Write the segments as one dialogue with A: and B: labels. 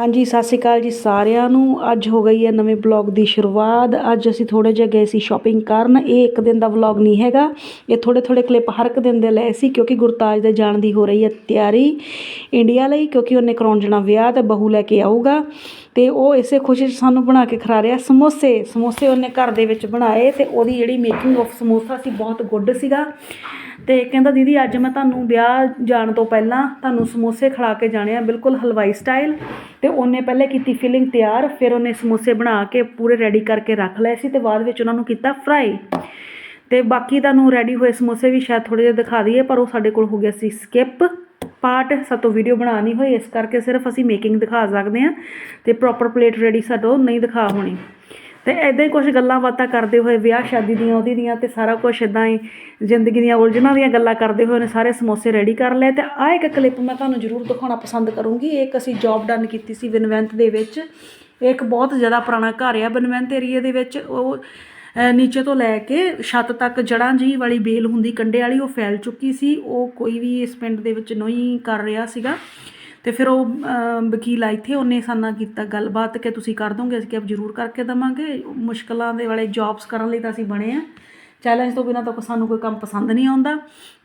A: ਹਾਂਜੀ, ਸਤਿ ਸ਼੍ਰੀ ਅਕਾਲ ਜੀ ਸਾਰਿਆਂ ਨੂੰ। ਅੱਜ ਹੋ ਗਈ ਹੈ ਨਵੇਂ ਬਲੌਗ ਦੀ ਸ਼ੁਰੂਆਤ। ਅੱਜ ਅਸੀਂ ਥੋੜੇ ਜਿਹਾ ਗਏ ਸੀ ਸ਼ਾਪਿੰਗ ਕਰਨ। ਇਹ ਇੱਕ ਦਿਨ ਦਾ ਵਲੌਗ ਨਹੀਂ ਹੈਗਾ। ਇਹ ਥੋੜੇ ਥੋੜੇ ਕਲਿੱਪ ਹਰ ਇੱਕ ਦਿਨ ਦੇ ਲਏ ਸੀ ਕਿਉਂਕਿ ਗੁਰਤਾਜ ਦੇ ਜਾਣ ਦੀ ਹੋ ਰਹੀ ਹੈ ਤਿਆਰੀ ਇੰਡੀਆ ਲਈ ਕਿਉਂਕਿ ਉਹਨੇ ਕਰਾਉਣ ਜਾਣਾ ਵਿਆਹ ਤੇ ਬਹੂ ਲੈ ਕੇ ਆਊਗਾ। ਅਤੇ ਉਹ ਇਸੇ ਖੁਸ਼ੀ 'ਚ ਸਾਨੂੰ ਬਣਾ ਕੇ ਖਿਲਾ ਰਿਹਾ। ਸਮੋਸੇ ਸਮੋਸੇ ਉਹਨੇ ਘਰ ਦੇ ਵਿੱਚ ਬਣਾਏ ਅਤੇ ਉਹਦੀ ਜਿਹੜੀ ਮੇਕਿੰਗ ਆਫ ਸਮੋਸਾ ਸੀ ਬਹੁਤ ਗੁੱਡ ਸੀਗਾ। ਅਤੇ ਕਹਿੰਦਾ, ਦੀਦੀ, ਅੱਜ ਮੈਂ ਤੁਹਾਨੂੰ ਵਿਆਹ ਜਾਣ ਤੋਂ ਪਹਿਲਾਂ ਤੁਹਾਨੂੰ ਸਮੋਸੇ ਖਿਲਾ ਕੇ ਜਾਣੇ ਆ ਬਿਲਕੁਲ ਹਲਵਾਈ ਸਟਾਈਲ ਅਤੇ ਉਹਨੇ ਪਹਿਲੇ ਕੀਤੀ ਫਿਲਿੰਗ ਤਿਆਰ, ਫਿਰ ਉਹਨੇ ਸਮੋਸੇ ਬਣਾ ਕੇ ਪੂਰੇ ਰੈਡੀ ਕਰਕੇ ਰੱਖ ਲਏ ਸੀ ਅਤੇ ਬਾਅਦ ਵਿੱਚ ਉਹਨਾਂ ਨੂੰ ਕੀਤਾ ਫਰਾਈ ਅਤੇ ਬਾਕੀ ਤੁਹਾਨੂੰ ਰੈਡੀ ਹੋਏ ਸਮੋਸੇ ਵੀ ਸ਼ਾਇਦ ਥੋੜ੍ਹੇ ਜਿਹਾ ਦਿਖਾ ਦਈਏ, ਪਰ ਉਹ ਸਾਡੇ ਕੋਲ ਹੋ ਗਿਆ ਸੀ ਸਕਿਪ ਪਾਰਟ ਸਾਤੋਂ ਵੀਡੀਓ ਬਣਾ ਨਹੀਂ ਹੋਈ ਇਸ ਕਰਕੇ ਸਿਰਫ ਅਸੀਂ ਮੇਕਿੰਗ ਦਿਖਾ ਸਕਦੇ ਹਾਂ ਤੇ ਪ੍ਰੋਪਰ ਪਲੇਟ ਰੈਡੀ ਸਾਤੋਂ ਨਹੀਂ ਦਿਖਾ ਹੋਣੀ। ਤੇ ਐਦਾਂ ਹੀ ਕੁਝ ਗੱਲਾਂ ਬਾਤਾਂ ਕਰਦੇ ਹੋਏ, ਵਿਆਹ ਸ਼ਾਦੀ ਦੀਆਂ, ਉਹਦੀ ਦੀਆਂ ਤੇ ਸਾਰਾ ਕੁਝ ਇਦਾਂ ਹੀ ਜ਼ਿੰਦਗੀ ਦੀਆਂ ਉਲਝਣਾਂ ਦੀਆਂ ਗੱਲਾਂ ਕਰਦੇ ਹੋਏ ਉਹਨੇ ਸਾਰੇ ਸਮੋਸੇ ਰੈਡੀ ਕਰ ਲਏ। ਤੇ ਆਹ ਇੱਕ ਕਲਿੱਪ ਮੈਂ ਤੁਹਾਨੂੰ ਜ਼ਰੂਰ ਦਿਖਾਉਣਾ ਪਸੰਦ ਕਰੂੰਗੀ। ਇਹ ਇੱਕ ਅਸੀਂ ਜੌਬ ਡਨ ਕੀਤੀ ਸੀ ਵਿਨਵੈਂਤ ਦੇ ਵਿੱਚ। ਇਹ ਇੱਕ ਬਹੁਤ ਜ਼ਿਆਦਾ ਪੁਰਾਣਾ ਘਰ ਆ ਬਨਵੰਤ ਏਰੀਏ ਦੇ ਵਿੱਚ। ਉਹ ਨੀਚੇ ਤੋਂ ਲੈ ਕੇ ਛੱਤ ਤੱਕ ਜੜਾਂ ਜੀ ਵਾਲੀ ਬੇਲ ਹੁੰਦੀ ਕੰਡੇ ਵਾਲੀ, ਉਹ ਫੈਲ ਚੁੱਕੀ ਸੀ। ਉਹ ਕੋਈ ਵੀ ਇਸ ਪਿੰਡ ਦੇ ਵਿੱਚ ਨਹੀਂ ਕਰ ਰਿਹਾ ਸੀਗਾ। ਤੇ ਫਿਰ ਉਹ ਵਕੀਲ ਆਈ ਇੱਥੇ, ਉਹਨੇ ਸਾਨਾ ਕੀਤਾ ਗੱਲਬਾਤ ਕਿ ਤੁਸੀਂ ਕਰ ਦੋਗੇ, ਅਸੀਂ ਕਿਹਾ ਜ਼ਰੂਰ ਕਰਕੇ ਦਵਾਂਗੇ। ਮੁਸ਼ਕਲਾਂ ਦੇ ਵਾਲੇ ਜੌਬਸ ਕਰਨ ਲਈ ਤਾਂ ਅਸੀਂ ਬਣੇ ਆ। ਚੈਲੰਜ ਤੋਂ ਬਿਨਾਂ ਤਾਂ ਸਾਨੂੰ ਕੋਈ ਕੰਮ ਪਸੰਦ ਨਹੀਂ ਆਉਂਦਾ।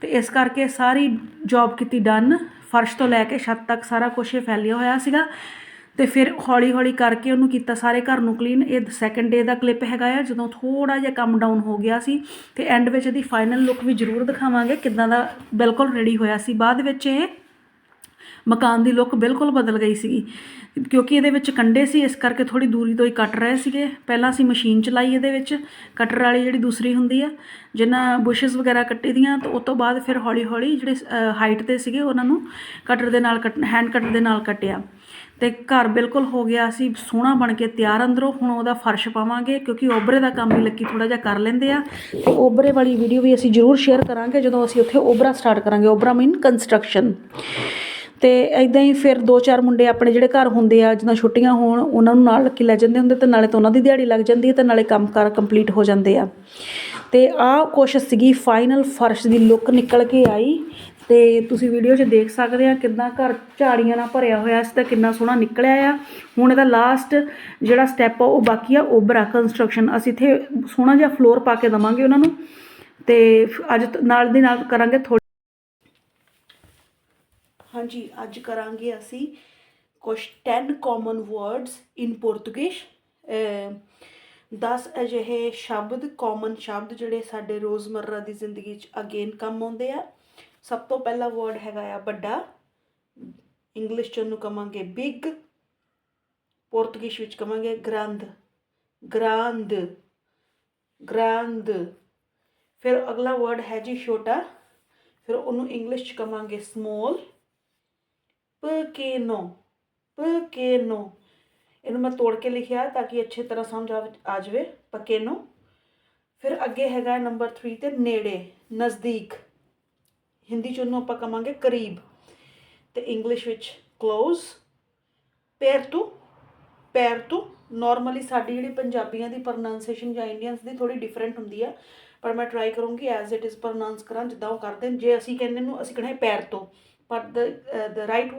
A: ਤੇ ਇਸ ਕਰਕੇ ਸਾਰੀ ਜੌਬ ਕੀਤੀ ਡਨ ਫਰਸ਼ ਤੋਂ ਲੈ ਕੇ ਛੱਤ ਤੱਕ ਸਾਰਾ ਕੁਝ ਇਹ ਫੈਲਿਆ ਹੋਇਆ ਸੀਗਾ। ਤੇ ਫਿਰ ਹੌਲੀ ਹੌਲੀ ਕਰਕੇ ਉਹਨੂੰ ਕੀਤਾ ਸਾਰੇ ਘਰ ਨੂੰ ਕਲੀਨ ਇਹ ਸੈਕੰਡ ਡੇ ਦਾ ਕਲਿੱਪ ਹੈਗਾ ਆ, ਜਦੋਂ ਥੋੜਾ ਜਿਹਾ ਕੰਮ ਡਾਊਨ ਹੋ ਗਿਆ ਸੀ ਤੇ ਐਂਡ ਵਿੱਚ ਇਹਦੀ ਫਾਈਨਲ ਲੁੱਕ ਵੀ ਜ਼ਰੂਰ ਦਿਖਾਵਾਂਗੇ ਕਿੱਦਾਂ ਦਾ ਬਿਲਕੁਲ ਰੈਡੀ ਹੋਇਆ ਸੀ। ਬਾਅਦ ਵਿੱਚ ਇਹ ਮਕਾਨ ਦੀ ਲੁੱਕ ਬਿਲਕੁਲ ਬਦਲ ਗਈ ਸੀਗੀ। ਕਿਉਂਕਿ ਇਹਦੇ ਵਿੱਚ ਕੰਡੇ ਸੀ, ਇਸ ਕਰਕੇ ਥੋੜੀ ਦੂਰੀ ਤੋਂ ਹੀ ਕੱਟ ਰਹੇ ਸੀਗੇ। ਪਹਿਲਾਂ ਅਸੀਂ ਮਸ਼ੀਨ ਚਲਾਈ ਇਹਦੇ ਵਿੱਚ ਕਟਰ ਵਾਲੀ ਜਿਹੜੀ ਦੂਸਰੀ ਹੁੰਦੀ ਆ ਜਿਨ੍ਹਾਂ ਬੁਸ਼ਸ ਵਗੈਰਾ ਕੱਟੀ ਦੀਆਂ, ਤਾਂ ਉਸ ਤੋਂ ਬਾਅਦ ਫਿਰ ਹੌਲੀ ਹੌਲੀ ਜਿਹੜੇ ਹਾਈਟ ਤੇ ਸੀਗੇ ਉਹਨਾਂ ਨੂੰ ਕਟਰ ਦੇ ਨਾਲ ਕੱਟ ਹੈਂਡ ਕਟਰ ਦੇ ਨਾਲ ਕੱਟਿਆ। ਤੇ ਘਰ ਬਿਲਕੁਲ ਹੋ ਗਿਆ ਸੀ, ਸੋਹਣਾ ਬਣ ਕੇ ਤਿਆਰ ਅੰਦਰੋਂ। ਹੁਣ ਉਹਦਾ ਫਰਸ਼ ਪਾਵਾਂਗੇ, ਕਿਉਂਕਿ ਓਬਰੇ ਦਾ ਕੰਮ ਵੀ ਲੱਕੀ ਥੋੜਾ ਜਿਹਾ ਕਰ ਲੈਂਦੇ ਆ। ਤੇ ਓਬਰੇ ਵਾਲੀ ਵੀਡੀਓ ਵੀ ਅਸੀਂ ਜ਼ਰੂਰ ਸ਼ੇਅਰ ਕਰਾਂਗੇ, ਜਦੋਂ ਅਸੀਂ ਉੱਥੇ ਓਬਰਾ ਸਟਾਰਟ ਕਰਾਂਗੇ, ਓਬਰਾ ਮੀਨ ਕੰਸਟਰਕਸ਼ਨ ਅਤੇ ਇੱਦਾਂ ਹੀ ਫਿਰ ਦੋ ਚਾਰ ਮੁੰਡੇ ਆਪਣੇ ਜਿਹੜੇ ਘਰ ਹੁੰਦੇ ਆ, ਜਿੱਦਾਂ ਛੁੱਟੀਆਂ ਹੋਣ, ਉਹਨਾਂ ਨੂੰ ਨਾਲ ਰੱਖੀ ਲੈ ਜਾਂਦੇ ਹੁੰਦੇ ਅਤੇ ਨਾਲੇ ਤਾਂ ਉਹਨਾਂ ਦੀ ਦਿਹਾੜੀ ਲੱਗ ਜਾਂਦੀ ਹੈ ਅਤੇ ਨਾਲੇ ਕੰਮ ਕਾਰ ਕੰਪਲੀਟ ਹੋ ਜਾਂਦੇ ਆ। ਅਤੇ ਆਹ ਕੋਸ਼ਿਸ਼ ਸੀਗੀ ਫਾਈਨਲ ਫਰਸ਼ ਦੀ ਲੁੱਕ ਨਿਕਲ ਕੇ ਆਈ ਅਤੇ ਤੁਸੀਂ ਵੀਡੀਓ 'ਚ ਦੇਖ ਸਕਦੇ ਆ ਕਿੰਨਾ ਘਰ ਝਾੜੀਆਂ ਨਾਲ ਭਰਿਆ ਹੋਇਆ ਸੀ ਤਾਂ ਕਿੰਨਾ ਸੋਹਣਾ ਨਿਕਲਿਆ ਆ। ਹੁਣ ਇਹਦਾ ਲਾਸਟ ਜਿਹੜਾ ਸਟੈਪ ਆ, ਉਹ ਬਾਕੀ ਆ ਓਬਰਾ ਕੰਸਟਰਕਸ਼ਨ ਅਸੀਂ ਇੱਥੇ ਸੋਹਣਾ ਜਿਹਾ ਫਲੋਰ ਪਾ ਕੇ ਦਵਾਂਗੇ ਉਹਨਾਂ ਨੂੰ ਅਤੇ ਅੱਜ ਨਾਲ ਦੀ ਨਾਲ ਕਰਾਂਗੇ ਥੋੜ੍ਹੀ ਹਾਂਜੀ, ਅੱਜ ਕਰਾਂਗੇ ਅਸੀਂ ਕੁਝ 10 ਕਾਮਨ ਵਰਡਸ ਇਨ ਪੋਰਟੁਗੀਜ਼ 10 ਅਜਿਹੇ ਸ਼ਬਦ ਕਾਮਨ ਸ਼ਬਦ ਜਿਹੜੇ ਸਾਡੇ ਰੋਜ਼ਮਰਰਾ ਦੀ ਜ਼ਿੰਦਗੀ 'ਚ ਅਗੇਨ ਕੰਮ ਆਉਂਦੇ ਆ। ਸਭ ਤੋਂ ਪਹਿਲਾ ਵਰਡ ਹੈਗਾ ਆ ਵੱਡਾ ਇੰਗਲਿਸ਼ 'ਚ ਉਹਨੂੰ ਕਵਾਂਗੇ ਬਿਗ ਪੋਰਟੁਗੀਜ਼ ਵਿੱਚ ਕਵਾਂਗੇ ਗ੍ਰਾਂਦ ਗ੍ਰਾਂਦ ਗ੍ਰਾਂਦ ਫਿਰ ਅਗਲਾ ਵਰਡ ਹੈ ਜੀ ਛੋਟਾ, ਫਿਰ ਉਹਨੂੰ ਇੰਗਲਿਸ਼ 'ਚ ਕਵਾਂਗੇ ਸਮੋਲ ਪ ਕੇ ਨੋ, ਪ ਕੇ ਨੋ। ਇਹਨੂੰ ਮੈਂ ਤੋੜ ਕੇ ਲਿਖਿਆ ਤਾਂ ਕਿ ਅੱਛੇ ਤਰ੍ਹਾਂ ਸਮਝ ਆ ਆ ਜਾਵੇ। ਨੋ। ਫਿਰ ਅੱਗੇ ਹੈਗਾ ਨੰਬਰ 3 ਤੇ ਨੇੜੇ, ਨਜ਼ਦੀਕ। ਹਿੰਦੀ ਚ ਉਹਨੂੰ ਆਪਾਂ ਕਵਾਂਗੇ ਕਰੀਬ। ਤੇ ਇੰਗਲਿਸ਼ ਵਿੱਚ ক্লোਜ਼ ਪੈਰ perto ਨਾਰਮਲੀ ਸਾਡੀ ਜਿਹੜੀ ਪੰਜਾਬੀਆਂ ਦੀ ਪ੍ਰੋਨਾਂਸੀਏਸ਼ਨ ਜਾਂ ਇੰਡੀਅਨਸ ਦੀ ਥੋੜੀ ਡਿਫਰੈਂਟ ਹੁੰਦੀ ਆ। ਪਰ ਮੈਂ ਟਰਾਈ ਕਰੂੰਗੀ ਐਜ਼ ਇਟ ਇਜ਼ ਪ੍ਰੋਨਾਂਸ ਕਰਾਂ, ਜਿੱਦਾਂ ਉਹ ਕਰਦੇ ਜੇ ਅਸੀਂ ਕਹਿੰਦੇ ਨੂੰ, ਅਸੀਂ ਕਹਿੰਦੇ ਪੈਰ ਤੋਂ। ਪਰ the the right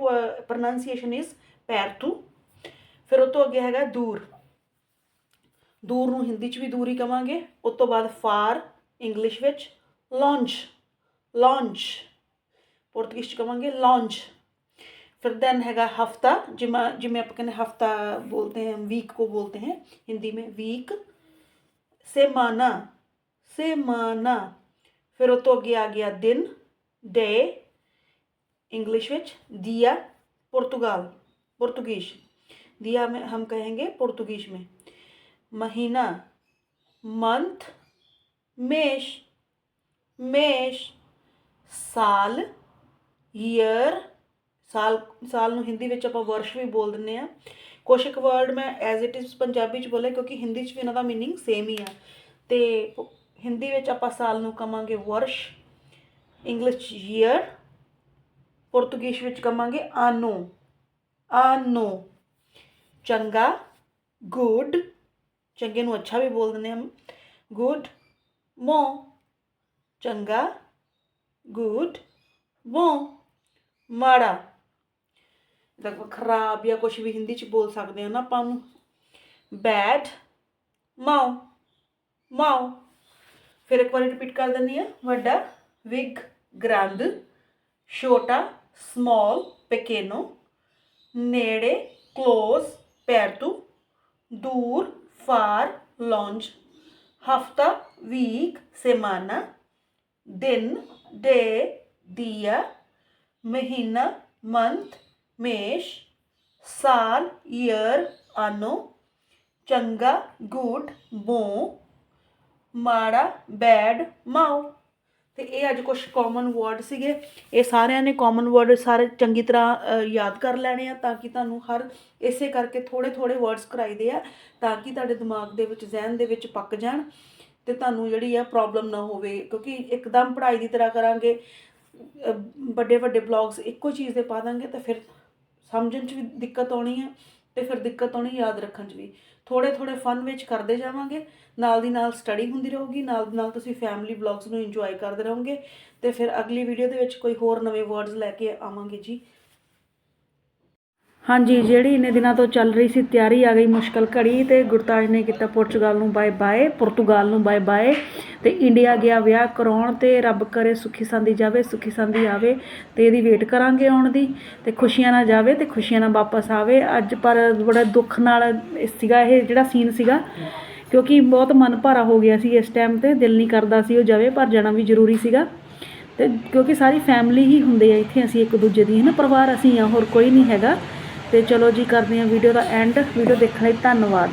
A: pronunciation is ਪੈਰ ਤੋਂ ਫਿਰ ਉਹ ਤੋਂ ਅੱਗੇ ਹੈਗਾ ਦੂਰ ਦੂਰ ਨੂੰ ਹਿੰਦੀ 'ਚ ਵੀ ਦੂਰ ਹੀ ਕਵਾਂਗੇ ਉਸ ਤੋਂ ਬਾਅਦ ਫਾਰ ਇੰਗਲਿਸ਼ ਵਿੱਚ ਲੌਂਚ ਲੌਂਚ ਪੁਰਤਗੀਜ਼ 'ਚ ਕਵਾਂਗੇ ਲੌਂਚ फिर देन हैगा हफ्ता जिमा जिमें आप कहते हफ्ता बोलते हैं वीक को बोलते हैं हिंदी में वीक सेमाना सेमाना फिर वो तो अगे आ गया दिन डे इंग्लिश विच दिया पुर्तगाल पुर्तगीज दिया में हम कहेंगे पुर्तगीज में महीना मंथ मेष मेष साल ईयर ਸਾਲ ਸਾਲ ਨੂੰ ਹਿੰਦੀ ਵਿੱਚ ਆਪਾਂ ਵਰਸ਼ ਵੀ ਬੋਲ ਦਿੰਦੇ ਆ ਕੁਛ ਕੁ ਵਰਡ ਮੈਂ ਐਜ਼ ਇਟ ਇਜ਼ ਪੰਜਾਬੀ ਚ ਬੋਲੇ ਕਿਉਂਕਿ ਹਿੰਦੀ ਚ ਵੀ ਇਹਨਾਂ ਦਾ ਮੀਨਿੰਗ ਸੇਮ ਹੀ ਆ ਤੇ ਹਿੰਦੀ ਵਿੱਚ ਆਪਾਂ ਸਾਲ ਨੂੰ ਕਵਾਂਗੇ ਵਰਸ਼ ਇੰਗਲਿਸ਼ ਚ ਈਅਰ ਪੁਰਤਗੀਜ਼ ਵਿੱਚ ਕਵਾਂਗੇ ਆਨੋ। ਆਨੋ। ਚੰਗਾ। ਗੁੱਡ। ਚੰਗੇ ਨੂੰ ਅੱਛਾ ਵੀ ਬੋਲ ਦਿੰਦੇ ਹਾਂ ਗੁੱਡ। ਮੋ। ਚੰਗਾ। ਗੁੱਡ। ਮੋ। ਮਾੜਾ। ਤਾਂ ਖਰਾਬ ਜਾਂ ਕੁਝ ਵੀ ਹਿੰਦੀ ਚ ਬੋਲ ਸਕਦੇ ਹਾਂ ਨਾ ਆਪਾਂ ਨੂੰ ਬੈਡ। ਮਾਉ ਮਾਉ ਫਿਰ ਇੱਕ ਵਾਰੀ ਰਿਪੀਟ ਕਰ ਦਿੰਦੀ ਆ ਵੱਡਾ। ਵਿਗ। ਗ੍ਰੈਂਡ ਛੋਟਾ ਸਮਾਲ ਪੇਕੇਨੋ ਨੇੜੇ ਕਲੋਜ਼ ਪੈਰਤੂ ਦੂਰ ਫਾਰ ਲੌਂਜ ਹਫਤਾ ਵੀਕ ਸੇਮਾਨਾ ਦਿਨ ਡੇ ਦਿਆ ਮਹੀਨਾ ਮੰਥ ਮੇਸ਼ ਸਾਲ ਈਅਰ ਆਨੋ ਚੰਗਾ ਗੁੱਡ ਬੋ ਮਾੜਾ ਬੈਡ ਮਾਉ ਤੇ ਇਹ ਅੱਜ ਕੁਝ ਕਾਮਨ ਵਰਡ ਸੀਗੇ। ਇਹ ਸਾਰਿਆਂ ਨੇ ਕਾਮਨ ਵਰਡ ਸਾਰੇ ਚੰਗੀ ਤਰ੍ਹਾਂ ਯਾਦ ਕਰ ਲੈਣੇ ਆ ਤਾਂ ਕਿ ਤੁਹਾਨੂੰ ਹਰ ਇਸੇ ਕਰਕੇ ਥੋੜੇ ਥੋੜੇ ਵਰਡਸ ਕਰਾਈਦੇ ਆ ਤਾਂ ਕਿ ਤੁਹਾਡੇ ਦਿਮਾਗ ਦੇ ਵਿੱਚ, ਜ਼ਿਹਨ ਦੇ ਵਿੱਚ ਪੱਕ ਜਾਣ ਤੇ ਤੁਹਾਨੂੰ ਜਿਹੜੀ ਆ ਪ੍ਰੋਬਲਮ ਨਾ ਹੋਵੇ। ਕਿਉਂਕਿ ਇੱਕਦਮ ਪੜ੍ਹਾਈ ਦੀ ਤਰ੍ਹਾਂ ਕਰਾਂਗੇ ਵੱਡੇ ਵੱਡੇ ਬਲੌਗਸ ਇੱਕੋ ਚੀਜ਼ ਦੇ ਪਾ ਦਾਂਗੇ ਤਾਂ ਫਿਰ ਸਮਝਣ 'ਚ ਵੀ ਦਿੱਕਤ ਆਉਣੀ ਆ। ਤੇ ਫਿਰ ਦਿੱਕਤ ਆਉਣੀ ਯਾਦ ਰੱਖਣ 'ਚ ਵੀ। ਥੋੜੇ ਥੋੜੇ ਫਨ ਵਿੱਚ ਕਰਦੇ ਜਾਵਾਂਗੇ। ਨਾਲ ਦੀ ਨਾਲ ਸਟੱਡੀ ਹੁੰਦੀ ਰਹੂਗੀ, ਨਾਲ ਦੀ ਨਾਲ ਤੁਸੀਂ ਫੈਮਿਲੀ ਵਲੌਗਸ ਨੂੰ ਇੰਜੋਏ ਕਰਦੇ ਰਹੋਗੇ। ਤੇ ਫਿਰ ਅਗਲੀ ਵੀਡੀਓ ਦੇ ਵਿੱਚ ਕੋਈ ਹੋਰ ਨਵੇਂ ਵਰਡਸ ਲੈ ਕੇ ਆਵਾਂਗੇ ਜੀ। ਹਾਂਜੀ, ਜਿਹੜੀ ਇੰਨੇ ਦਿਨਾਂ ਤੋਂ ਚੱਲ ਰਹੀ ਸੀ, ਤਿਆਰੀ ਆ ਗਈ ਮੁਸ਼ਕਲ ਘੜੀ ਤੇ ਗੁਰਤਾਜ ਨੇ ਕੀਤਾ ਪੁਰਤਗਾਲ ਨੂੰ ਬਾਏ ਬਾਏ, ਪੁਰਤਗਾਲ ਨੂੰ ਬਾਏ ਬਾਏ ਤੇ ਇੰਡੀਆ ਗਿਆ ਵਿਆਹ ਕਰਾਉਣ ਤੇ ਰੱਬ ਕਰੇ ਸੁਖੀ ਸੰਦੀ ਜਾਵੇ, ਸੁਖੀ ਸੰਦੀ ਆਵੇ ਤੇ ਇਹਦੀ ਵੇਟ ਕਰਾਂਗੇ ਆਉਣ ਦੀ ਤੇ ਖੁਸ਼ੀਆਂ ਨਾਲ ਜਾਵੇ ਤੇ ਖੁਸ਼ੀਆਂ ਨਾਲ ਵਾਪਸ ਆਵੇ। ਅੱਜ ਪਰ ਬੜਾ ਦੁੱਖ ਨਾਲ ਸੀਗਾ, ਇਹ ਜਿਹੜਾ ਸੀਨ ਸੀਗਾ, ਕਿਉਂਕਿ ਬਹੁਤ ਮਨ ਭਾਰਾ ਹੋ ਗਿਆ ਸੀ ਇਸ ਟਾਈਮ ਤੇ, ਦਿਲ ਨਹੀਂ ਕਰਦਾ ਸੀ ਉਹ ਜਾਵੇ, ਪਰ ਜਾਣਾ ਵੀ ਜ਼ਰੂਰੀ ਸੀਗਾ ਤੇ ਕਿਉਂਕਿ ਸਾਰੀ ਫੈਮਿਲੀ ਹੀ ਹੁੰਦੇ ਆ, ਇੱਥੇ ਅਸੀਂ ਇੱਕ ਦੂਜੇ ਦੀ ਹੈ ਨਾ ਪਰਿਵਾਰ ਅਸੀਂ ਆ, ਹੋਰ ਕੋਈ ਨਹੀਂ ਹੈਗਾ। ਤੇ ਚਲੋ ਜੀ ਕਰਦੇ ਹਾਂ ਵੀਡੀਓ ਦਾ ਐਂਡ ਵੀਡੀਓ ਦੇਖਣ ਲਈ ਧੰਨਵਾਦ।